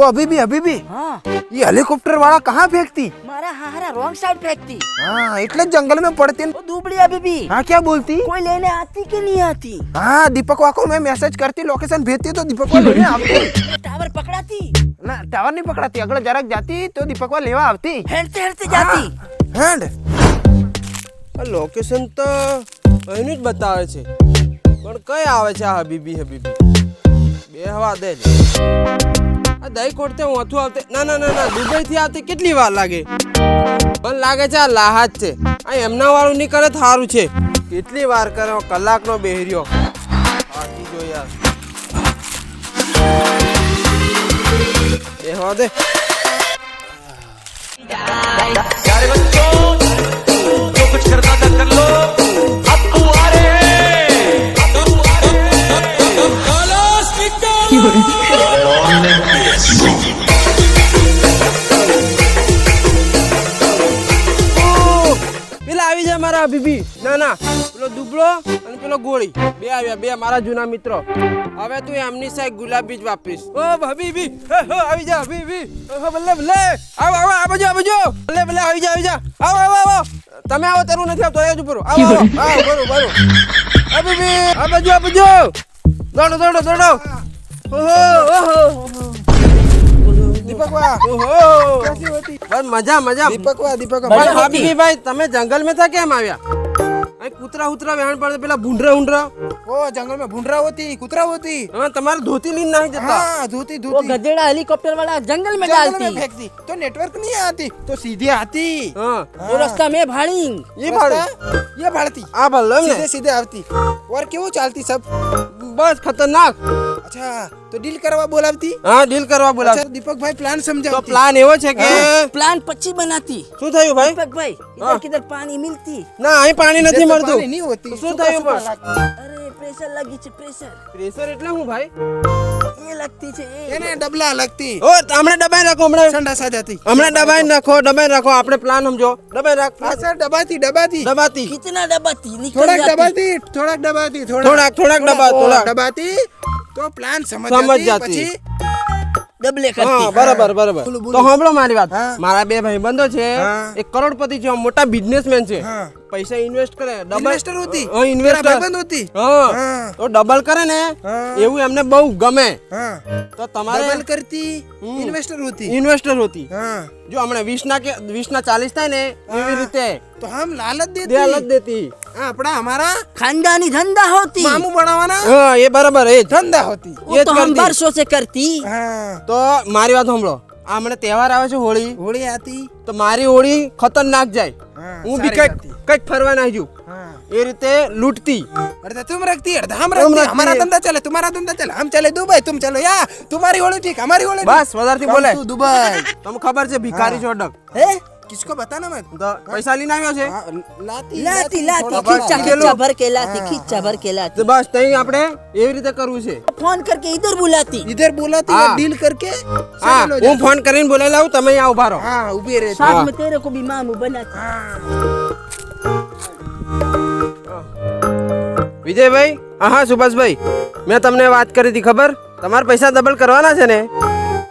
वो अभी भी अभी भी हाँ ये हेलीकॉप्टर वाला कहाँ फेंकती मारा हारा रॉन्ग साइड फेंकती हाँ એટલે જ जंगल में पड़ती वो दुबड़ी अभी भी हाँ क्या बोलती कोई लेने आती कि नहीं आती हाँ दीपक को मैं मैसेज करती लोकेशन भेजती तो दीपक लेने આવતી टावर पकड़ाती ના ટાવર નહીં પકડાતી આગળ જરાક જાતી તો દીપક લેવા આવતી हेलते हेलते जाती હેન્ડ આ લોકેશન તો અહીંનું જ બતાવે છે પણ કઈ આવે છે આ હબીબી હબીબી બે હવા દે લે. આ દહીં કોટતે ઓથું આવતે ના ના ના ના દુબઈથી આવતે કેટલી વાર લાગે પણ લાગે છે આ લાહાજ છે આ એમના વાળું નહીં કરે સારું છે કેટલી વાર કરે કલાકનો બેહર્યો બાકી જો યાર હવા દે ઓ, આવ્યા બે મારા જૂના મિત્રો. હવે તું એમની સાહેબ ગુલાબી જ વાપરીશ. ઓ ભાભી બી આવી જા ભાભી બી ભલે ભલે. આવો આવો આ બાજુ આ બાજુ ભલે ભલે આવી જા આવી જા. આવો આવો આવો. તમે આવો તારું નથી આવતો. આજુ પરો આવો આવો. આવો બરો બરો આ ભાભી આ બાજુ આ બાજુ. દોડો દોડો દોડો. ઓહો ઓહો. મજા મજા. દીપકવા દીપકવા. ભાઈ તમે જંગલમાં કેમ આવ્યા? કુતરા ઉતરા વહેણ પડે પેલા ભૂંડરા ઊંડરા वो जंगल में भूंडरा होती कुतरा होती तुम्हारा धोती नींद नहीं देता हाँ धोती धोती गजेड़ा हेलीकॉप्टर वाला जंगल में डालती में फेंकती तो नेटवर्क नहीं आती तो सीधे आती हाँ, वो रास्ता में भाड़ी ये भाड़ा ये भाड़ती आ सीधे सीधे आती और क्यों चलती सब बस खतरनाक અચ્છા તો ડીલ કરવા બોલાવતી? હા ડીલ કરવા બોલાવતી દીપકભાઈ પ્લાન સમજાવતી. તો પ્લાન એવો છે કે પ્લાન પછી બનાતી. શું થયું ભાઈ? દીપકભાઈ ઇધર કિધર પાણી મિલતી. ના અહીં પાણી નથી મળતું. નહીં હોતી. શું થયું પણ અરે પ્રેશર લાગી છે પ્રેશર પ્રેશર એટલે હું ભાઈ? રાખો દબાઈ રાખો આપણે પ્લાન સમજો. દબાઈ રાખ પાછળ દબાતી દબાતી. દબાતી. કિતના દબાતી થોડાક થોડાક થોડાક થોડાક તો પ્લાન સમજ જતી. પછી ડબલે હા કરતી બરાબર બરાબર બોલો. તો સાંભળો મારી વાત હા. મારા બે ભાઈબંધો છે એક કરોડપતિ છે મોટા બિઝનેસમેન છે હા. પૈસા ઇન્વેસ્ટ કરે ડબલ હતી? ઓ ઇન્વેસ્ટર બંધ હતી? હા. તો ડબલ કરે ને એવું એમને બહુ ગમે. તો તમારે ડબલ કરતી ઇન્વેસ્ટર હતી? ઇન્વેસ્ટર હતી. જો હમણે 20 ના કે 20 ના 40 થાય ને એવી રીતે. તો હમ લાલચ દેતી? લાલચ દેતી. આપણા અમારા ખાનદાની ધંધા હોતી. મામુ બનાવવાના હા એ બરાબર એ ધંધા હોતી. એ તો હમ વર્ષો સે કરતી. તો મારી વાત સાંભળો. આ તહેવાર આવે છે હોળી. હોળી આતી. તો મારી હોળી ખતરનાક જાય. હું બી કંઈક કંઈક ફરવા ના જુ એ રીતે લૂંટતી. અડધા તુમ રખતી અડધા હમ રખતી. હમારા ધંધા ચાલે તમારા ધંધા ચાલે. હમ ચાલે દુબઈ તુમ ચાલો. યા તમારી હોળી ઠીક અમારી હોળી બસ વધારથી બોલે. તું દુબઈ તમને ખબર છે ભિખારી છોડક હે? किसको बताना मैं पैसा लेना आयो છે? લાતી લાતી લાતી ખીચા ખીચા ભર કે લાતી ખીચા ભર કે લાતી. બસ તઈ આપણે એવી રીતે કરવું છે. ફોન કરકે ઇધર બોલાતી. ઇધર બોલાતી ડીલ કરકે હા હું ફોન કરીને બોલાઈ લાવું તમે અહીંયા ઊભા રહો. હા ઊભી રહે સાથ મે તેરે કો ભી મામુ બનાતી. વિજયભાઈ હા સુભાષભાઈ મેં તમને વાત કરી હતી ખબર? તમારે પૈસા ડબલ કરવાના છે ને?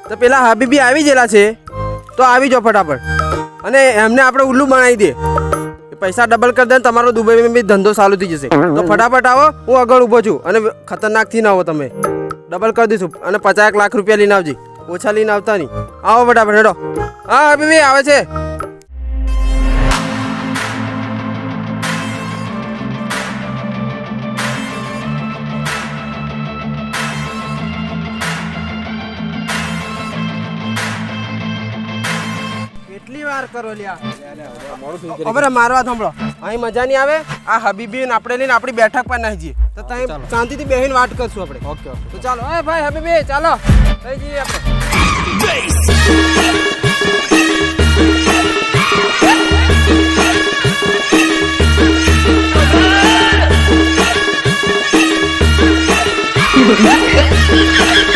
તો પેલા હાબીબી આવી ગયેલા છે. તો આવી જાઓ ફટાફટ. અને એમને આપણે ઉલ્લુ બનાવી દે. પૈસા ડબલ કરી દે તમારો દુબઈમાં બી ધંધો ચાલુ થઈ જશે. તો ફટાફટ આવો, હું આગળ ઊભો છું. અને ખતરનાકથી ના આવો તમે. ડબલ કરી દઈશું. અને પચાસ લાખ રૂપિયા લઈને આવજી. ઓછા લઈને આવતા નહીં. આવો ફટાફટ હેડો. હા હાબીબી આવે છે. કરો લ્યા. હવે મારો સાંભળો. અહીં મજા નહીં આવે? આ હબીબી આપણે લઈને આપણી બેઠક પર નાખી જઈએ. તો ત્યાં શાંતિથી બેહીને વાત કરશું આપણે. Okay okay. તો ચાલો. એ ભાઈ હબીબી ચાલો. થઈ જઈએ આપણે. चला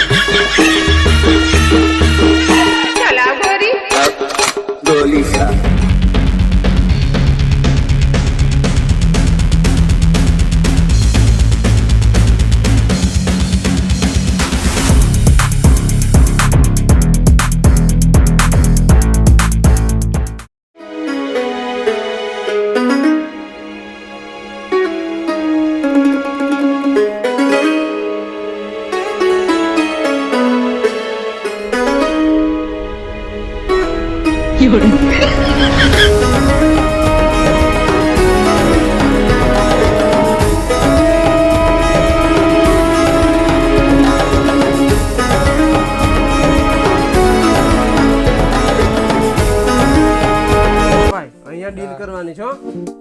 ડીલ કરવાની છો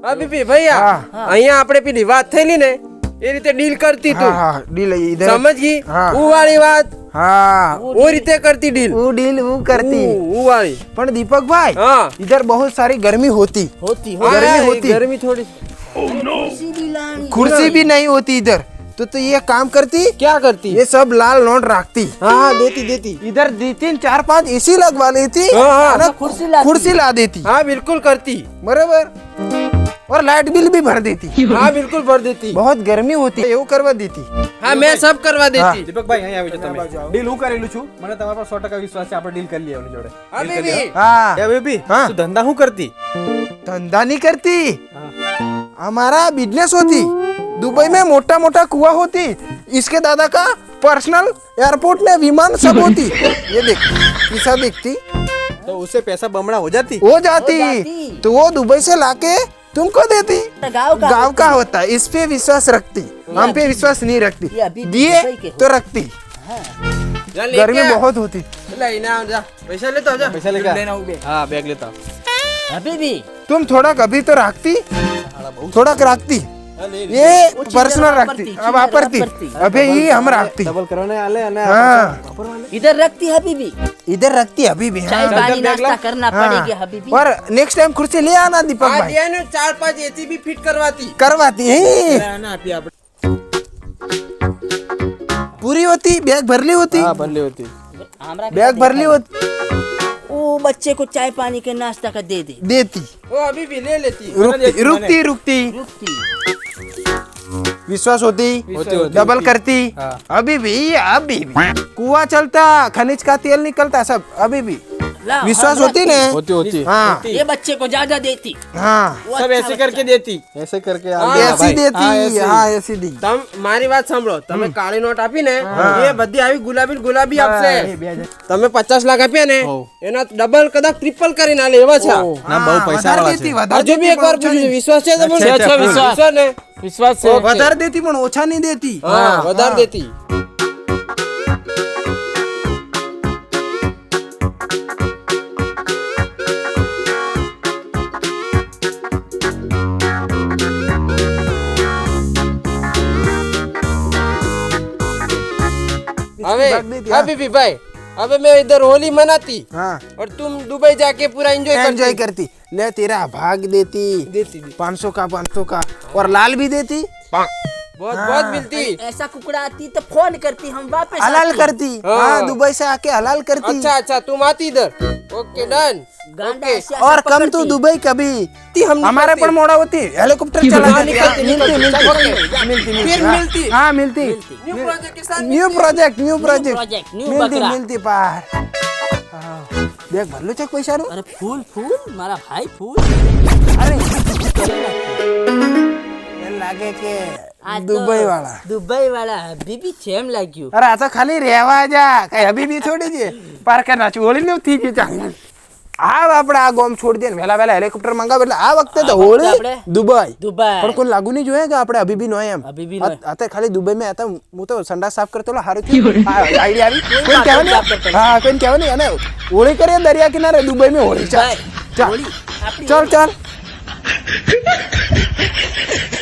હા. બીપી ભૈયા અહીંયા આપણે પેલી વાત થયેલી ને એ રીતે ડીલ કરતી તું. ડીલ સમજી ઉવાળી વાત हाँ वो રીતે કરતી ડીલ वो डील वो करती હું વાળી पर दीपक भाई हाँ इधर बहुत सारी गर्मी होती હોતી हाँ, गर्मी ये होती। गर्मी थोड़ी હોતી भी लानी कुर्सी भी नहीं होती इधर तो तो ये काम करती क्या करती ये सब लाल नोट रखती हाँ हाँ देती देती इधर दी तीन चार पांच एसी लगवा लेती हाँ, हाँ। है ना? कुर्सी लाती। कुर्सी ला देती हाँ बिल्कुल करती बराबर और लाइट बिल भी भर देती हाँ बिल्कुल भर देती बहुत गर्मी होती है वो करवा देती हाँ मैं सब करवा देती દીપકભાઈ અહીં આવી જાઓ તમે ડીલ હું કરેલું છું મને તમારા પર સો ટકા વિશ્વાસ છે આપણે ડીલ કરી લઈએ એમની જોડે हाँ बीबी हाँ એ બેબી હા. તું ધંધા શું કરતી धंधा नहीं करती हमारा बिजनेस होती दुबई में मोटा मोटा कुआ होती इसके दादा का पर्सनल एयरपोर्ट में विमान सब होती ये देख किसा देखती તો ઉસે પૈસા બમણા હો જાતી हो जाती जाती। तो वो दुबई से लाके तुमको देती गाँव का गाँव का होता है। इस पे विश्वास रखती। हम पे विश्वास नहीं रखती। दिए तो रखती। गर्मी बहुत होती। पैसा लेता हाँ, बैग लेता अभी भी? तुम थोड़ा कभी तो रखती। थोड़ा रखती। ये पर्सनल रखती अब आप करती अबे ये हम रखती। डबल कराने वाले हाँ इधर रखती है हबीबी इधर रखती हबीबी हाँ। चाय पानी नाश्ता करना हाँ। पड़ेगी हबीबी और नेक्स्ट टाइम कुर्सी ले आना दीपक भाई। आज ना चार पाँच एसी भी फिट करवाती। करवाती है। आना आप। पूरी होती बैग भर ली होती। हाँ भरली होती। बैग भर ली होती। वो बच्चे को चाय पानी के नाश्ता का दे दे। देती। वो अभी भी ले लेती। रुकती रुकती, रुकती। विश्वास होती होती, होती। डबल करती हाँ। अभी भी अभी भी कुआ चलता खनिज का तेल निकलता सब अभी भी ला, विश्वास हम होती रखती। ना होती होती हाँ ये बच्चे को ज्यादा देती हाँ वो सब अच्छा ऐसे बच्चा। करके देती ऐसे करके हाँ, आले ऐसी भाई। देती हाँ, ऐसे। हाँ ऐसी दी તમ મારી વાત સાંભળો તમે કાળી નોટ આપી ને એ બધી આવી ગુલાબી ને ગુલાબી આપશે તમે પચાસ લાખ આપ્યા ને હો. એના ડબલ કદાચ ટ્રિપલ કરીને આલે એવા છે આ. ના બહુ પૈસા વધારે વાળા દેતી છે વધારે હજુ બી દેતી, એક વાર પણ ઓછા પૂછ્યું નહીં. વિશ્વાસ છે તમને? છે, છે, વિશ્વાસ. વિશ્વાસ ને વિશ્વાસ છે વધારે દેતી પણ ઓછા નહીં દેતી હા વધારે દેતી હવે भाग देती, हाँ हाँ। बीबी भाई अबे मैं इधर होली मनाती हाँ और तुम दुबई जाके पूरा एंजॉय एंजॉय करती करती ले तेरा भाग देती देती दी। पाँच सौ का पाँच सौ का और लाल भी देती बहुत हाँ। बहुत मिलती ऐसा कुकड़ा आती तो फ़ोन करती हम वापस हलाल करती। हाँ।, हाँ, दुबई से आके हलाल करती। अच्छा अच्छा तुम आती इधर। Okay done. ओके। और कम तो तू दुबई कभी हम हमारे पर मोड़ा होती। हेलीकॉप्टर चला मिलती मिलती मिलती। हाँ, मिलती हाँ मिलती। न्यू प्रोजेक्ट न्यू प्रोजेक्ट मिलती मिलती पार देख भरलो चक पैसा अरे फूल फूल मारा भाई फूल। अरे। लागे के। દુબઈ વાળા દુબઈ વાળા હબીબી કેમ લાગ્યું. અરે આ તો ખાલી રહેવા જા. કઈ હબીબી છોડી દે. પાર્કર ના ચોળી ને થઈ ગયું ચાલ. આ આપણે આ ગોમ છોડી દે ને. વહેલા વહેલા હેલિકોપ્ટર મંગાવે એટલે આ વખતે તો હોળી દુબઈ. દુબઈ. પણ કોઈ લાગુ નહીં જોઈએ કે આપણે અભી નો એમ. અત્યારે ખાલી દુબઈ માં હતા હું તો સંડાસ સાફ કરતો હારું થયું. આઈડિયા આવી. કોઈ કહેવાય નહીં. હા કોઈ કહેવાય નહીં અને હોળી કરીએ દરિયા કિનારે દુબઈ માં હોળી. ચાલ. ચાલ. ચાલ ચાલ.